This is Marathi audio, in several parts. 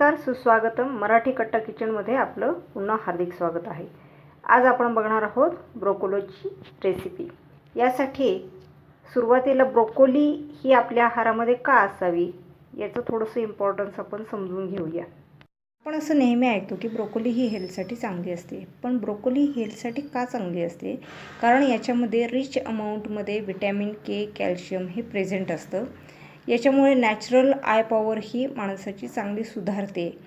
नमस्कार सुस्वागतम. मराठी कट्टा किचनमध्ये आपलं पुन्हा हार्दिक स्वागत आहे. आज आपण बघणार आहोत ब्रोकोलोची रेसिपी यासाठी सुरुवातीला ब्रोकोली ही आपल्या आहारामध्ये का असावी याचं थोडंसं इम्पॉर्टन्स आपण समजून घेऊया. आपण असं नेहमी ऐकतो की ब्रोकोली ही हेल्थसाठी चांगली असते पण ब्रोकोली हेल्थसाठी का चांगली असते? कारण याच्यामध्ये रिच अमाऊंटमध्ये विटॅमिन के कॅल्शियम हे प्रेझेंट असतं. याच्यामुळे नॅचरल आय पॉवर ही माणसाची चांगली सुधारते.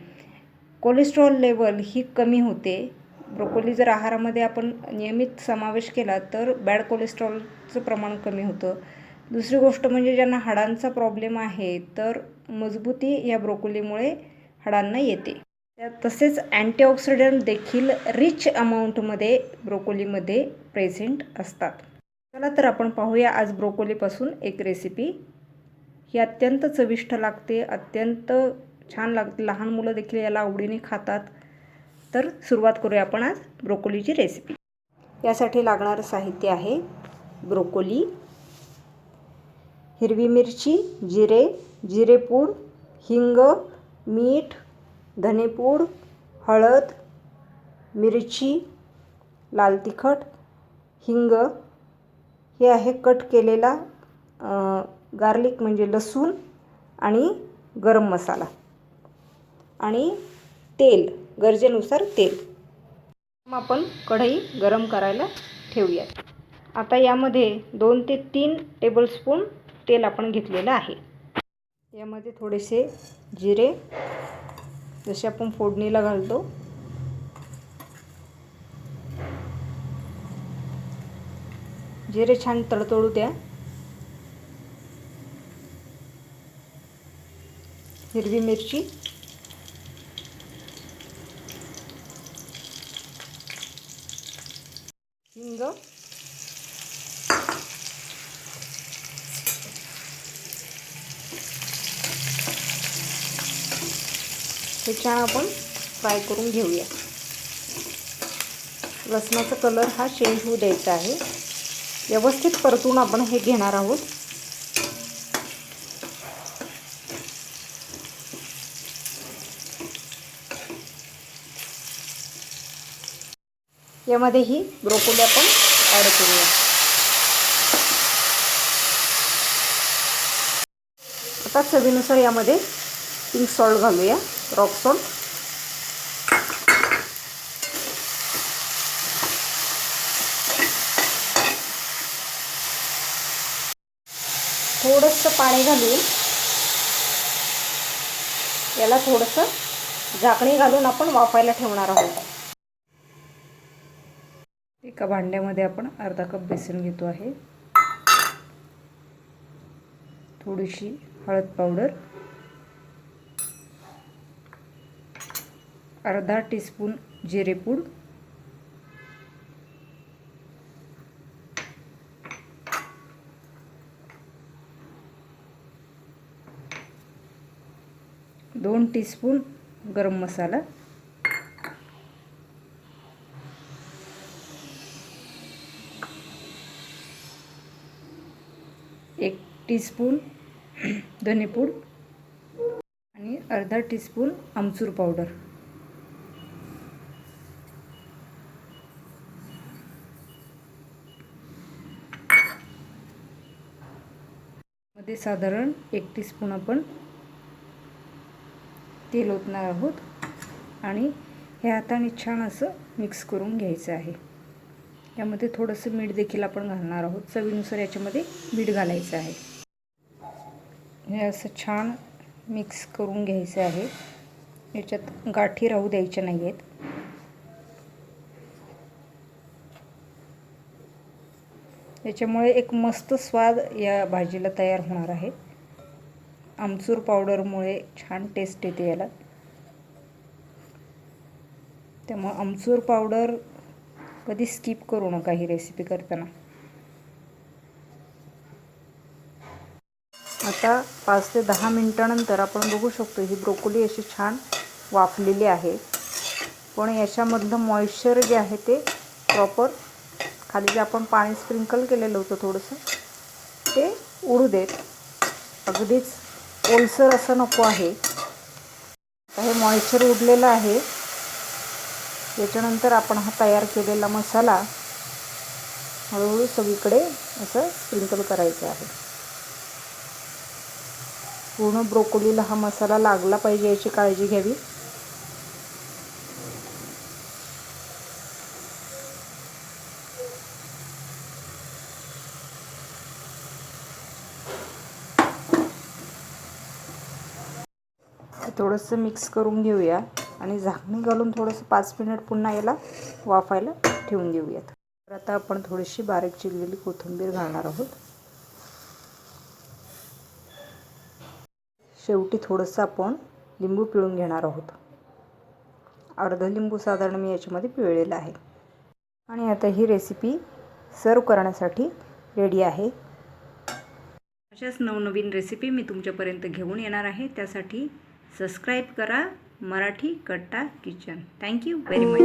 कोलेस्ट्रॉल लेवल ही कमी होते. ब्रोकोली जर आहारामध्ये आपण नियमित समावेश केला तर बॅड कोलेस्ट्रॉलचं प्रमाण कमी होतं. दुसरी गोष्ट म्हणजे ज्यांना हाडांचा प्रॉब्लेम आहे तर मजबूती या ब्रोकोलीमुळे हाडांना येते. त्या- तसेच अँटीऑक्सिडंट देखील रिच अमाऊंटमध्ये ब्रोकोलीमध्ये प्रेझेंट असतात. चला तर आपण पाहूया आज ब्रोकोलीपासून एक रेसिपी ही अत्यंत चविष्ट लागते अत्यंत छान लागते लहान मुलं देखील याला आवडीने खातात. तर सुरुवात करूया आपण आज ब्रोकोलीची रेसिपी यासाठी लागणारं साहित्य आहे ब्रोकोली हिरवी मिरची जिरे जिरेपूड हिंग मीठ धनेपूड हळद मिरची लाल तिखट हिंग. हे आहे कट केलेला गार्लिक म्हणजे लसूण आणि गरम मसाला. आणि तेल गरजेनुसार तेल. मग आपण कढई गरम करायला ठेवूयात. आता यामध्ये दोन ते तीन टेबलस्पून तेल आपण घेतलेलं आहे. यामध्ये थोडेसे जिरे जसे आपण फोडणीला घालतो. जिरे छान तडतडू द्या. हिरवी मिरची. हिंग. हे छान आपण फ्राय करून घेऊया. लसणाचा कलर हा चेंज होऊ द्यायचा आहे. व्यवस्थित परतून आपण हे घेणार आहोत. यामध्ये ही ब्रोकोली आपण ॲड करूया. आता चवीनुसार यामध्ये पिंक सॉल्ट घालूया रॉक सॉल्ट थोडंसं पाणी घालून याला थोडंसं झाकणी घालून आपण वाफायला ठेवणार आहोत. एका भांड्यामध्ये आपण अर्धा कप बेसन घेतो आहे. थोडीशी हळद पावडर. अर्धा टीस्पून जिरेपूड दोन टीस्पून गरम मसाला. एक टीस्पून धनेपूड आणि अर्धा टीस्पून आमचूर पावडरमध्ये साधारण एक टीस्पून आपण तेल ओतणार आहोत आणि हे हाताने छान असं मिक्स करून घ्यायचं आहे. यामध्ये थोडंसं मीठ देखील आपण घालणार आहोत. चवीनुसार याच्यामध्ये मीठ घालायचं आहे. हे असं छान मिक्स करून घ्यायचं आहे. याच्यात गाठी राहू द्यायच्या नाही आहेत याच्यामुळे एक मस्त स्वाद या भाजीला तयार होणार आहे. आमचूर पावडरमुळे छान टेस्ट येते याला. त्यामुळे आमचूर पावडर कधी स्किप करू नका ही रेसिपी करताना. आता पाच ते दहा मिनटानंतर आपण बघू शकतो ही ब्रोकोली अशी छान वाफलेली आहे. पण याच्यामधलं मॉइश्चर जे आहे ते प्रॉपर खाली जे आपण पाणी स्प्रिंकल केलेलं होतं थोडंसं ते उडू देत. अगदीच ओलसर असं नको आहे. हे मॉइश्चर उडलेलं आहे. त्याच्यानंतर आपण हा तयार केलेला मसाला हळूहळू सगळीकडे असं स्प्रिंकल करायचं आहे. पूर्ण ब्रोकोलीला हा मसाला लागला पाहिजे याची काळजी घ्यावी. थोडंसं मिक्स करून घेऊया. आणि झाकणी घालून थोडंसं पाच मिनिट पुन्हा याला वाफायला ठेवून देऊयात. तर आता आपण थोडीशी बारीक चिरलेली कोथिंबीर घालणार आहोत. शेवटी थोडंसं आपण लिंबू पिळून घेणार आहोत. अर्ध लिंबू साधारण मी याच्यामध्ये पिळलेलं आहे. आणि आता ही रेसिपी सर्व करण्यासाठी रेडी आहे. अशाच नवनवीन रेसिपी मी तुमच्यापर्यंत घेऊन येणार आहे. त्यासाठी सबस्क्राईब करा मराठी कट्टा किचन. Thank you very much